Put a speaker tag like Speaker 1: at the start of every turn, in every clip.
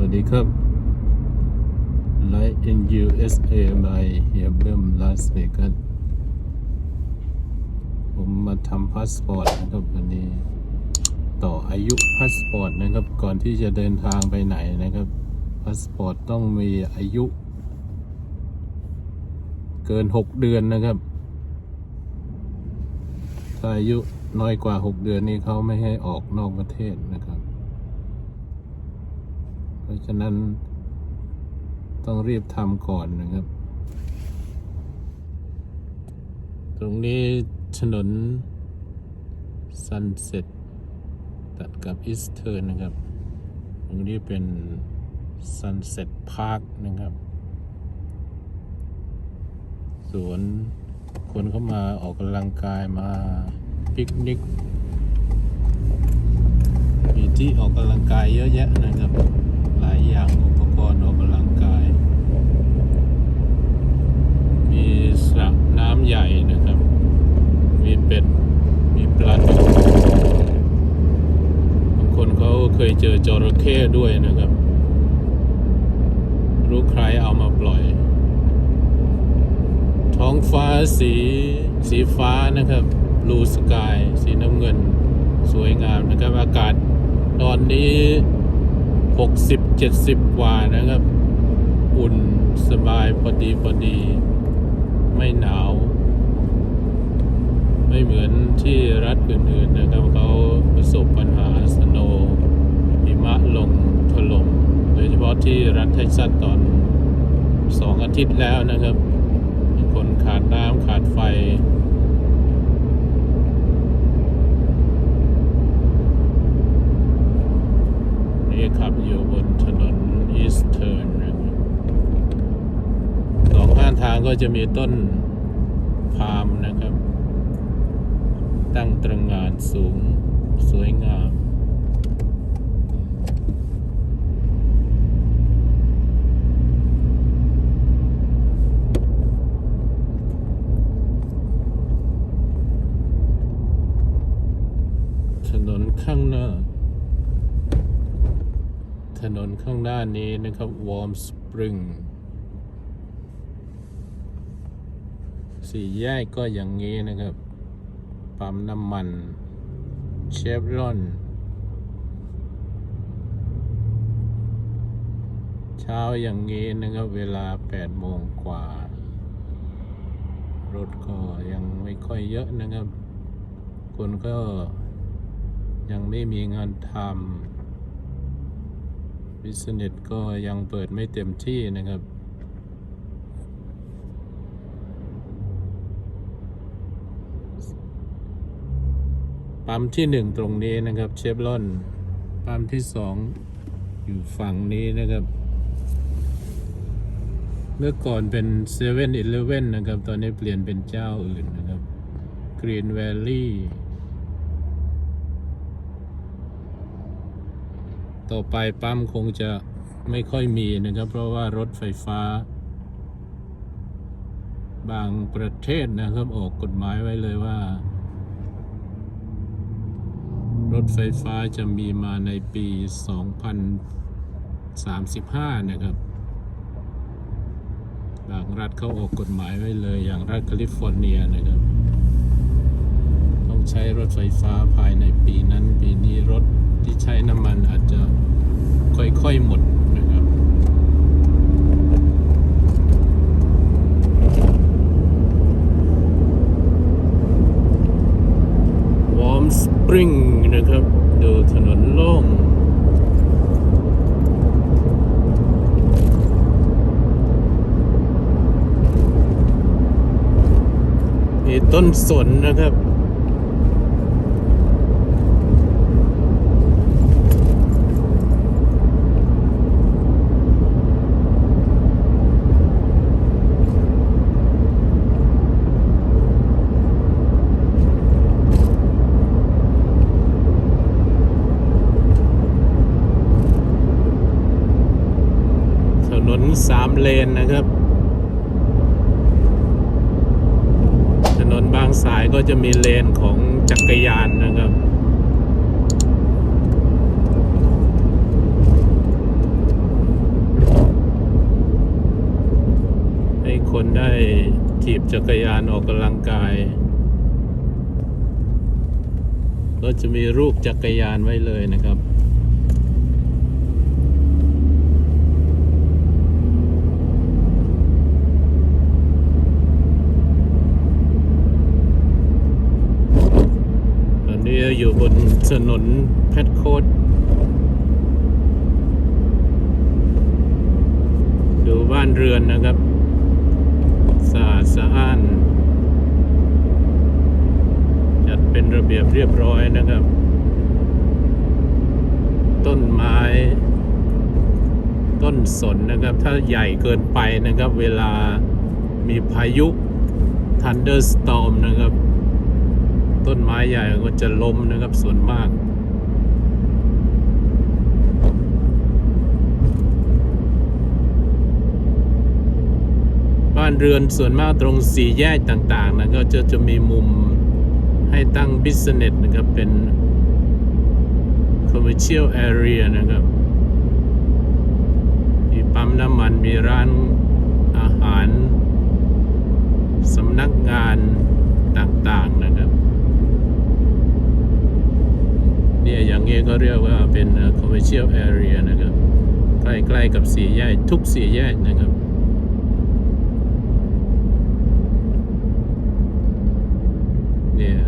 Speaker 1: วัสดีครับ Light in USA by เฮียเบิมลาสเวกัสผมมาทำพาสปอร์ตนะครับวันนี้ ต่ออายุพาสปอร์ตนะครับ ก่อนที่จะเดินทางไปไหนนะครับพาสปอร์ตต้องมีอายุ เกิน 6 เดือนนะครับ ถ้าอายุน้อยกว่า 6 เดือนนี้เขาไม่ให้ออกนอกประเทศนะครับ เพราะฉะนั้นต้องรีบทำก่อนนะครับ ตรงนี้ถนน Sunset ตัดกับอีสเทิร์นะครับ ตรงนี้เป็น Sunset Park นะครับ สวนคนเข้ามาออกกำลังกายมาปิกนิกมีที่ออกกำลังกายเยอะแยะนะครับ หลายอย่างอุปกรณ์ออกกำลังกาย มีสระน้ำใหญ่นะครับ มีเป็ด มีปลาดุกบางคน เจอจระเข้ด้วยนะครับ รู้ใครเอามาปล่อย ท้องฟ้าสีสีฟ้านะครับ blue sky สีน้ำเงิน สวยงามนะครับ อากาศตอนนี้ 60 70 กว่านะครับ อุ่นสบายพอดีพอดี ไม่หนาว ไม่เหมือนที่รัฐอื่นๆนะครับเขาประสบปัญหาสโนว์ หิมะลงถล่มโดยเฉพาะที่รัฐเท็กซัสตอนสองอาทิตย์แล้วนะครับ คนขาดน้ำขาดไฟ นี่ขับอยู่บนถนนอีสเทิร์นสองข้างทางก็จะมีต้นพาล์มนะครับ ตั้งตระหงานสูงสวยงาม ถนนข้างหน้า ถนนข้าง หน้านี้นะครับวอร์มสปริงสี่แยกก็อย่างนี้นะครับ ปั๊มน้ำมันเชฟรอนเช้าอย่างนี้นะครับเวลา8โมงกว่า รถก็ยังไม่ค่อยเยอะนะครับ คนก็ยังไม่มีงานทำ บิสเนสก็ยังเปิดไม่เต็มที่นะครับ ปั๊มที่หนึ่งตรงนี้นะครับเชฟรอน ปั๊มที่สองอยู่ฝั่งนี้นะครับ เมื่อก่อนเป็นเซเว่นอีเลฟเว่นนะครับ ตอนนี้เปลี่ยนเป็นเจ้าอื่นนะครับ Green Valley ต่อไปปั๊มคงจะไม่ค่อยมีนะครับ เพราะว่ารถไฟฟ้า บางประเทศนะครับออกกฎหมายไว้เลยว่า รถไฟฟ้าจะมีมาในปี 2035 นะครับบางรัฐเขาออกกฎหมายไว้เลยอย่างรัฐแคลิฟอร์เนียนะครับ ต้องใช้รถไฟฟ้าภายในปีนั้นปีนี้รถ ที่ใช้น้ำมันอาจจะค่อยๆหมดนะครับวอร์มสปริงนะครับ ดูถนนโล่งมีต้นสนนะครับ ซ้ายก็จะมีเลนของจักรยานนะครับให้คนได้ถีบจักรยานออกกำลังกาย ก็จะมีรูปจักรยานไว้เลยนะครับ อยู่บนถนนแพทโคดดูบ้านเรือนนะครับสะอาดสะอ้าน จัดเป็นระเบียบเรียบร้อยนะครับ ต้นไม้ ต้นสนนะครับ ถ้าใหญ่เกินไปนะครับ เวลามีพายุ thunderstorm นะครับ ต้นไม้ใหญ่ก็จะล้มนะครับส่วนมาก บ้านเรือนส่วนมากตรงสี่แยกต่างๆนะก็จะจะมีมุมให้ตั้งบิสเนสนะครับเป็น commercial area นะครับ มีปั๊มน้ำมันมีร้านอาหาร สำนักงานต่างๆนะครับ เนี่ยอย่างนี้ก็ เรียกว่าเป็น commercial area นะครับใกล้ๆกับสี่แยกทุกสี่แยกนะครับเนี่ย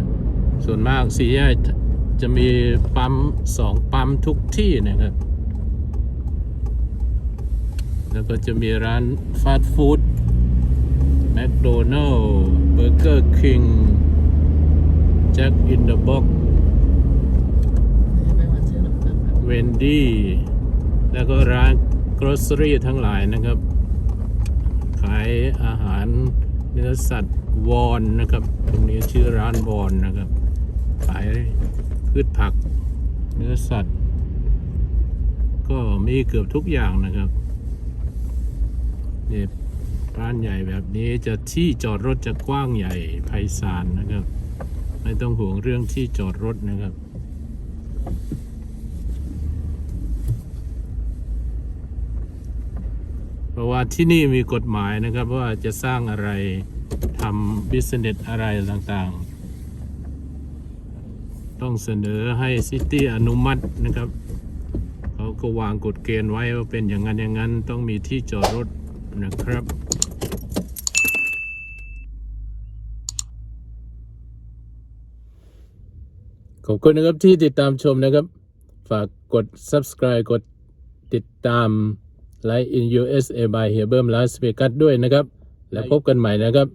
Speaker 1: ส่วนมากสี่แยกจะมีปั๊มสองปั๊มทุกที่นะครับ แล้วก็จะมีร้านฟาสต์ฟู้ดแมคโดนัลล์เบอร์เกอร์คิงแจ็คอินเดอะบ็อก
Speaker 2: ไม่ว่าชื่อหรอกครับ
Speaker 1: เวนดี้แล้วก็ร้านกรอสรี่ทั้งหลายนะครับ ขายอาหารเนื้อสัตว์วอนนะครับ ตรงนี้ชื่อร้านวอนนะครับ ขายพืชผัก เนื้อสัตว์ ก็มีเกือบทุกอย่างนะครับนี่ร้านใหญ่แบบนี้จะที่จอดรถจะกว้างใหญ่ไพศาลนะครับ ไม่ต้องห่วงเรื่องที่จอดรถนะครับ เพราะว่าที่นี่มีกฎหมายนะครับว่าจะสร้างอะไรทำบิสเนสอะไรต่างๆ ต้องเสนอให้ซิตี้อนุมัตินะครับเขาก็วางกฎเกณฑ์ไว้ว่าเป็นอย่างนั้นอย่างนั้นต้องมีที่จอดรถนะครับขอบคุณนะครับที่ติดตามชมนะครับ ฝากกด subscribe กดติดตาม Like in USA by h e r b e r m Las Vegas ด้วยนะครับ แล้วพบกันใหม่นะครับ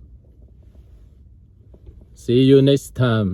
Speaker 1: See you next time